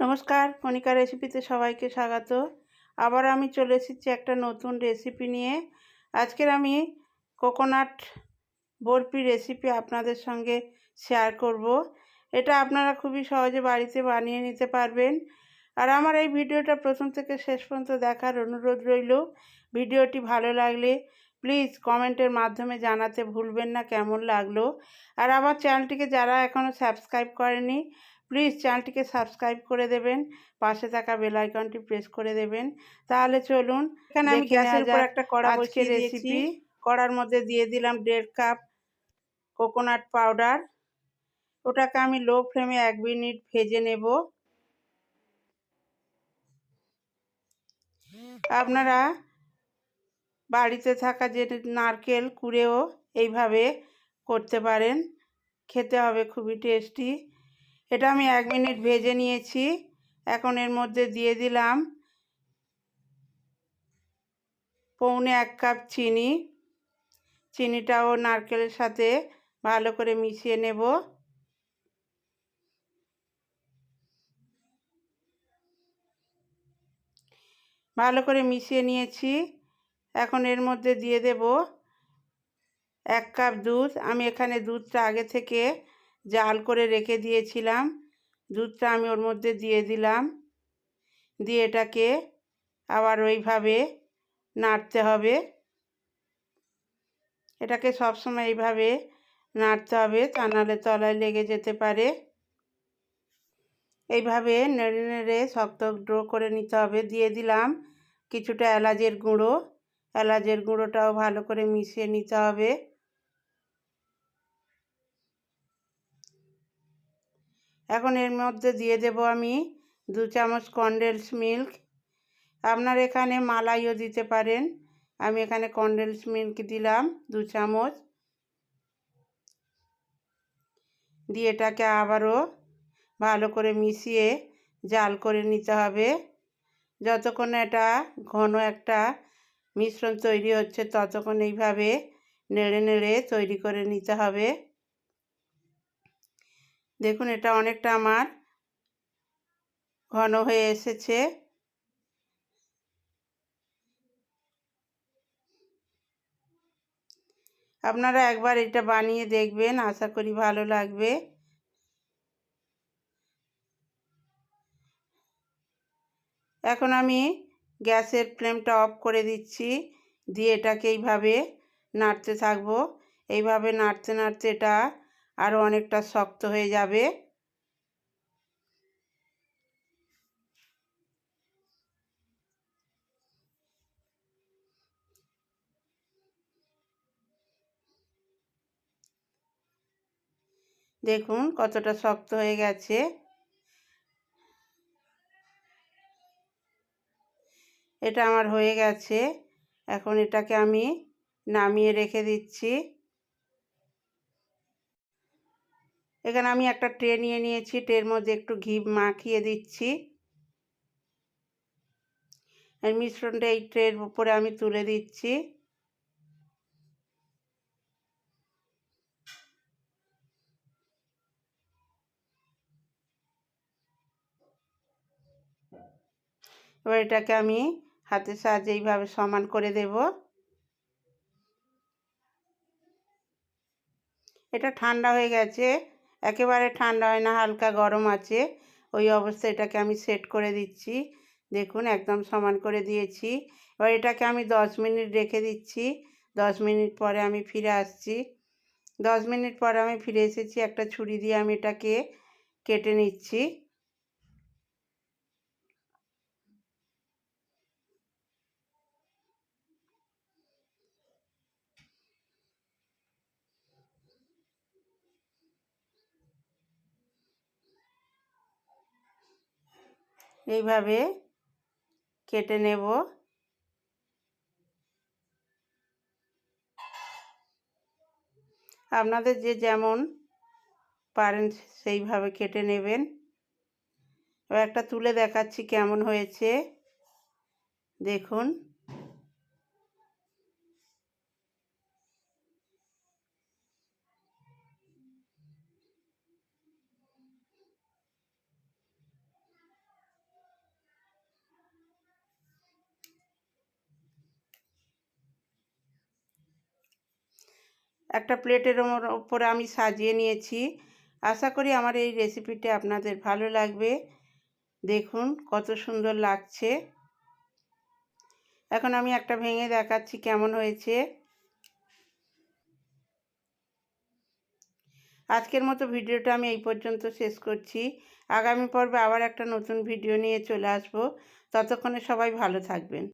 নমস্কার, কণিকা রেসিপিতে সবাইকে স্বাগত। আবার আমি চলে এসেছি একটা নতুন রেসিপি নিয়ে। আজকের আমি কোকোনাট বরফি রেসিপি আপনাদের সঙ্গে শেয়ার করব। এটা আপনারা খুবই সহজে বাড়িতে বানিয়ে নিতে পারবেন। আর আমার এই ভিডিওটা প্রথম থেকে শেষ পর্যন্ত দেখার অনুরোধ রইল। ভিডিওটি ভালো লাগলে প্লিজ কমেন্টের মাধ্যমে জানাতে ভুলবেন না, কেমন লাগল। আর আমার চ্যানেলটিকে যারা এখনও সাবস্ক্রাইব করেনি প্লিজ চ্যানেলটিকে সাবস্ক্রাইব করে দেবেন পাশে থাকা বেল আইকনটি প্রেস করে দেবেন। তাহলে চলুন এখানে আমি গ্যাসের উপর একটা কড়া বসিয়ে রেসিপি। কড়ার মধ্যে দিয়ে দিলাম দেড় কাপ কোকোনাট পাউডার ওটাকে আমি লো ফ্লেমে এক মিনিট ভেজে নেব। আপনারা বাড়িতে থাকা যে নারকেল কুড়েও এইভাবে করতে পারেন খেতে হবে খুবই টেস্টি। এটা আমি এক মিনিট ভেজে নিয়েছি। এখন এর মধ্যে দিয়ে দিলাম পৌনে এক কাপ চিনি। চিনিটাও নারকেলের সাথে ভালো করে মিশিয়ে নেব। ভালো করে মিশিয়ে নিয়েছি। এখন এর মধ্যে দিয়ে দেব এক কাপ দুধ। আমি এখানে দুধটা আগে থেকে জাল করে রেখে দিয়েছিলাম। দুধটা আমি ওর মধ্যে দিয়ে দিলাম। দিয়ে এটাকে আবার ওইভাবে নাড়তে হবে। এটাকে সবসময় এইভাবে নাড়তে হবে, তা নাহলে তলায় লেগে যেতে পারে। এইভাবে নেড়ে নেড়ে শক্ত ড্রো করে নিতে হবে। দিয়ে দিলাম কিছুটা এলাচের গুঁড়ো। এলাচের গুঁড়োটাও ভালো করে মিশিয়ে নিতে হবে। এখন এর মধ্যে দিয়ে দেব আমি দু চামচ কনডেন্স মিল্ক আপনার এখানে মালাইও দিতে পারেন। আমি এখানে কনডেন্স মিল্ক দিলাম দু চামচ। দিয়ে এটাকে আবারও ভালো করে মিশিয়ে জাল করে নিতে হবে। যতক্ষণ এটা ঘন একটা মিশ্রণ তৈরি হচ্ছে, ততক্ষণ এইভাবে নেড়ে নেড়ে তৈরি করে নিতে হবে। দেখুন, এটা অনেকটা আমার ঘন হয়ে এসেছে। আপনারা একবার এটা বানিয়ে দেখবেন, আশা করি ভালো লাগবে। এখন আমি গ্যাসের ফ্লেমটা অফ করে দিচ্ছি, দিয়ে এটাকে এইভাবে নাড়তে থাকব। এইভাবে নাড়তে নাড়তে এটা আরও অনেকটা শক্ত হয়ে যাবে। দেখুন কতটা শক্ত হয়ে গেছে। এটা আমার হয়ে গেছে। এখন এটাকে আমি নামিয়ে রেখে দিচ্ছি। এখানে আমি একটা ট্রে নিয়ে নিয়েছি, ট্রের মধ্যে একটু ঘি মাখিয়ে দিচ্ছি। এর মিশ্রণটা এই ট্রের উপরে আমি তুলে দিচ্ছি। এবার এটাকে আমি হাতের সাহায্যে এইভাবে সমান করে দেব। এটা ঠান্ডা হয়ে গেছে। একেবারে ঠান্ডা হয় না, হালকা গরম আছে। ওই অবস্থায় এটাকে আমি সেট করে দিচ্ছি। দেখুন, একদম সমান করে দিয়েছি। এবার এটাকে আমি দশ মিনিট রেখে দিচ্ছি। দশ মিনিট পরে আমি ফিরে আসছি। দশ মিনিট পরে আমি ফিরে এসেছি, একটা ছুরি দিয়ে আমি এটাকে কেটে নিচ্ছি। এইভাবে কেটে নেব। আপনাদের যে যেমন পারেন সেইভাবে কেটে নেবেন। এবার একটা তুলে দেখাচ্ছি কেমন হয়েছে। দেখুন। একটা প্লেটের ওপরে আমি সাজিয়ে নিয়েছি। আশা করি আমার এই রেসিপিটা আপনাদের ভালো লাগবে। দেখুন কত সুন্দর লাগছে। এখন আমি একটা ভেঙে দেখাচ্ছি কেমন হয়েছে। আজকের মতো ভিডিওটা আমি এই পর্যন্ত শেষ করছি। আগামী পর্বে আবার একটা নতুন ভিডিও নিয়ে চলে আসব। ততক্ষণে সবাই ভালো থাকবেন।